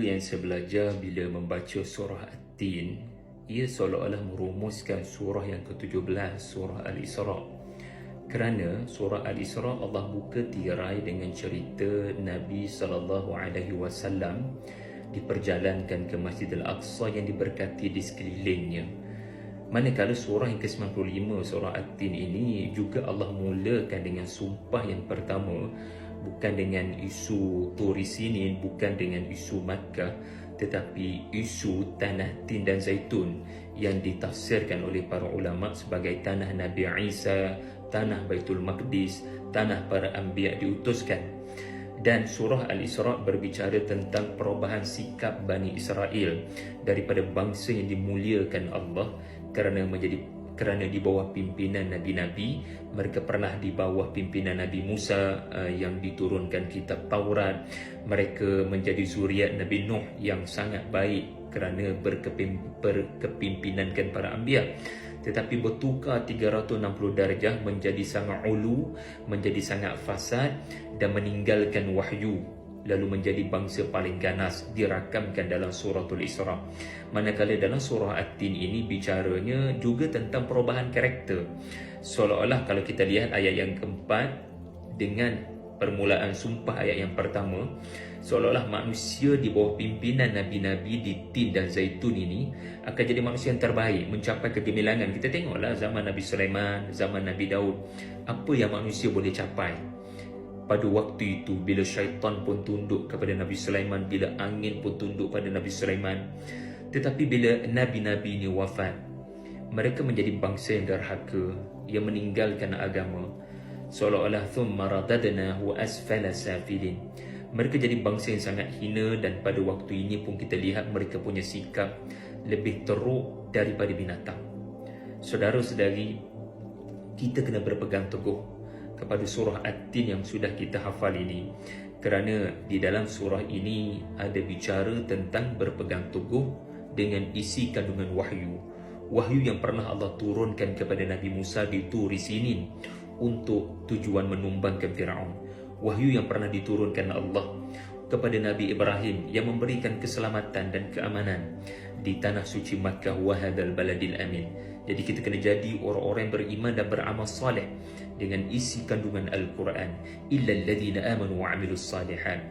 yang saya belajar bila membaca surah At-Tin ia seolah-olah merumuskan surah yang ke-17 surah Al-Isra. Kerana surah Al-Isra Allah buka tirai dengan cerita Nabi sallallahu alaihi wasallam diperjalankan ke Masjid Al-Aqsa yang diberkati di sekelilingnya. Manakala surah yang ke-95 surah At-Tin ini juga Allah mulakan dengan sumpah yang pertama bukan dengan isu turis ini bukan dengan isu Makkah tetapi isu tanah tin dan zaitun yang ditafsirkan oleh para ulama sebagai tanah Nabi Isa, tanah Baitul Maqdis, tanah para anbiya diutuskan. Dan surah Al-Isra berbicara tentang perubahan sikap Bani Israel daripada bangsa yang dimuliakan Allah kerana menjadi kerana di bawah pimpinan nabi-nabi mereka pernah di bawah pimpinan Nabi Musa uh, yang diturunkan kitab Taurat. Mereka menjadi zuriat Nabi Nuh yang sangat baik kerana berkepimpinankan para anbiya. Tetapi bertukar 360 darjah menjadi sangat ulu menjadi sangat fasad dan meninggalkan wahyu lalu menjadi bangsa paling ganas dirakamkan dalam suratul Isra. Manakala dalam surah At-Tin ini bicaranya juga tentang perubahan karakter. Seolah-olah kalau kita lihat ayat yang keempat dengan permulaan sumpah ayat yang pertama, seolah-olah manusia di bawah pimpinan nabi-nabi di Tin dan Zaitun ini akan jadi manusia yang terbaik, mencapai kegemilangan. Kita tengoklah zaman Nabi Sulaiman, zaman Nabi Daud, apa yang manusia boleh capai pada waktu itu bila syaitan pun tunduk kepada Nabi Sulaiman bila angin pun tunduk pada Nabi Sulaiman tetapi bila nabi-nabi ini wafat mereka menjadi bangsa yang derhaka yang meninggalkan agama. Seolah-olah thumma radadnahu asfala safilin. Mereka jadi bangsa yang sangat hina dan pada waktu ini pun kita lihat mereka punya sikap lebih teruk daripada binatang. Saudara-saudari kita kena berpegang teguh kepada surah At-Tin yang sudah kita hafal ini. Kerana di dalam surah ini ada bicara tentang berpegang teguh dengan isi kandungan wahyu. Wahyu yang pernah Allah turunkan kepada Nabi Musa di Turi Sinin untuk tujuan menumbangkan Firaun. Wahyu yang pernah diturunkan Allah kepada Nabi Ibrahim yang memberikan keselamatan dan keamanan di tanah suci Makkah wahadal baladil amin jadi kita kena jadi orang-orang beriman dan beramal saleh dengan isi kandungan Al-Quran. Illa alladhina amanu wa amilus salihan.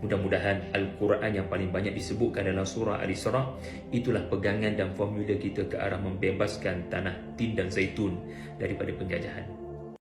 Mudah-mudahan Al-Quran yang paling banyak disebutkan dalam surah Al-Isra itulah pegangan dan formula kita ke arah membebaskan tanah tin dan zaitun daripada penjajahan.